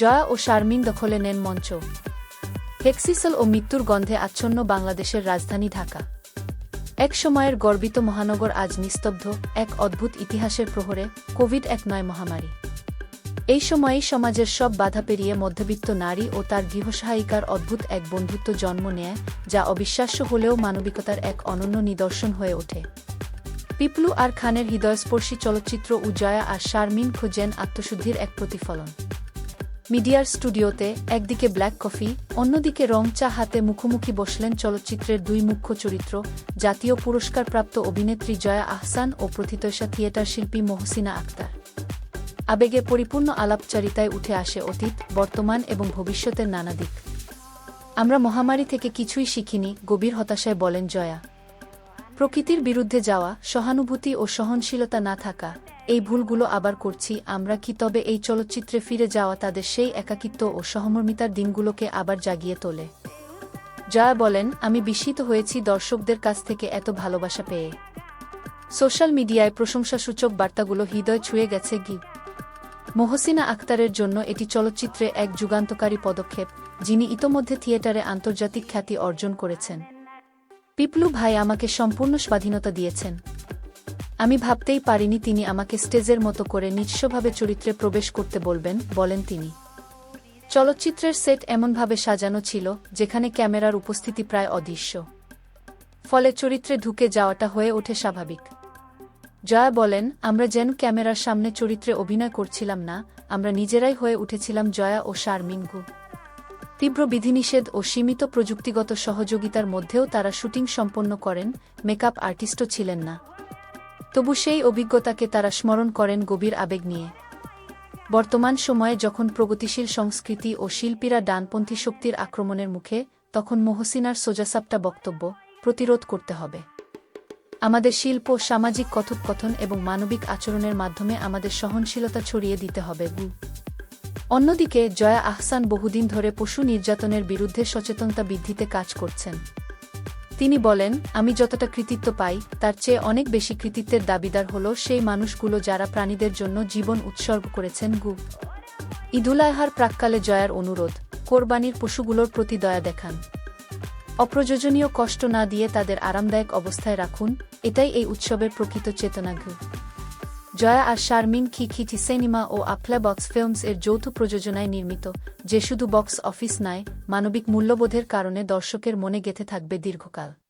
জয়া ও শারমিন দখলে নেন মঞ্চ। হেক্সিসল ও মৃত্যুর গন্ধে আচ্ছন্ন বাংলাদেশের রাজধানী ঢাকা। এক সময়ের গর্বিত মহানগর আজ নিস্তব্ধ এক অদ্ভুত ইতিহাসের প্রহরে কোভিড এক নয় মহামারী। এই সময়েই সমাজের সব বাধা পেরিয়ে মধ্যবিত্ত নারী ও তার গৃহসহায়িকার অদ্ভুত এক বন্ধুত্ব জন্ম নেয়, যা অবিশ্বাস্য হলেও মানবিকতার এক অনন্য নিদর্শন হয়ে ওঠে। পিপলু আর খানের হৃদয়স্পর্শী চলচ্চিত্র উজয়া আর শারমিন খোঁজেন আত্মশুদ্ধির এক প্রতিফলন। মিডিয়ার স্টুডিওতে একদিকে ব্ল্যাক কফি, অন্যদিকে রং চা হাতে মুখোমুখি বসলেন চলচ্চিত্রের দুই মুখ্য চরিত্র, জাতীয় পুরস্কারপ্রাপ্ত অভিনেত্রী জয়া আহসান ও প্রথিতৈষা থিয়েটার শিল্পী মহসিনা আক্তার। আবেগে পরিপূর্ণ আলাপচারিতায় উঠে আসে অতীত, বর্তমান এবং ভবিষ্যতের নানা দিক। আমরা মহামারী থেকে কিছুই শিখিনি, গভীর হতাশায় বলেন জয়া। প্রকৃতির বিরুদ্ধে যাওয়া, সহানুভূতি ও সহনশীলতা না থাকা এই ভুলগুলো আবার করছি, আমরা কি তবে এই চলচ্চিত্রে ফিরে যাওয়া তাদের সেই একাকিত্ব ও সহমর্মিতার দিনগুলোকে আবার জাগিয়ে তোলে। জয়া বলেন, আমি বিস্মিত হয়েছি দর্শকদের কাছ থেকে এত ভালোবাসা পেয়ে। সোশ্যাল মিডিয়ায় প্রশংসাসূচক বার্তাগুলো হৃদয় ছুঁয়ে গেছে গি। মহসিনা আক্তারের জন্য এটি চলচ্চিত্রে এক যুগান্তকারী পদক্ষেপ, যিনি ইতোমধ্যে থিয়েটারে আন্তর্জাতিক খ্যাতি অর্জন করেছেন। পিপলু ভাই আমাকে সম্পূর্ণ স্বাধীনতা দিয়েছেন। আমি ভাবতেই পারিনি তিনি আমাকে স্টেজের মতো করে নিঃস্বভাবে চরিত্রে প্রবেশ করতে বলবেন, বলেন তিনি। চলচ্চিত্রের সেট এমনভাবে সাজানো ছিল, যেখানে ক্যামেরার উপস্থিতি প্রায় অদৃশ্য। ফলে চরিত্রে ঢুকে যাওয়াটা হয়ে ওঠে স্বাভাবিক। জয়া বলেন, আমরা যেন ক্যামেরার সামনে চরিত্রে অভিনয় করছিলাম না, আমরা নিজেরাই হয়ে উঠেছিলাম জয়া ও শারমিঙ্গু তীব্র বিধিনিষেধ ও সীমিত প্রযুক্তিগত সহযোগিতার মধ্যেও তারা শুটিং সম্পন্ন করেন, মেকআপ আর্টিস্টও ছিলেন না। তবু সেই অভিজ্ঞতাকে তারা স্মরণ করেন গভীর আবেগ নিয়ে। বর্তমান সময়ে যখন প্রগতিশীল সংস্কৃতি ও শিল্পীরা ডানপন্থী শক্তির আক্রমণের মুখে, তখন মহসিনার সোজাসাপটা বক্তব্য প্রতিরোধ করতে হবে। আমাদের শিল্প, সামাজিক কথোপকথন এবং মানবিক আচরণের মাধ্যমে আমাদের সহনশীলতা ছড়িয়ে দিতে হবে। গু অন্যদিকে, জয়া আহসান বহুদিন ধরে পশু নির্যাতনের বিরুদ্ধে সচেতনতা বৃদ্ধিতে কাজ করছেন। তিনি বলেন, আমি যতটা কৃতিত্ব পাই, তার চেয়ে অনেক বেশি কৃতিত্বের দাবিদার হল সেই মানুষগুলো যারা প্রাণীদের জন্য জীবন উৎসর্গ করেছেন গু। ঈদুলাহার প্রাককালে জয়ার অনুরোধ, কোরবানির পশুগুলোর প্রতি দয়া দেখান। অপ্রয়োজনীয় কষ্ট না দিয়ে তাদের আরামদায়ক অবস্থায় রাখুন, এটাই এই উৎসবের প্রকৃত চেতনা জয়া আর শারমিন খি খিখিটি সিনেমা ও আফলা বক্স ফিল্মস এর যৌথ প্রযোজনায় নির্মিত, যে শুধু বক্স অফিস নয়, মানবিক মূল্যবোধের কারণে দর্শকের মনে গেঁথে থাকবে দীর্ঘকাল।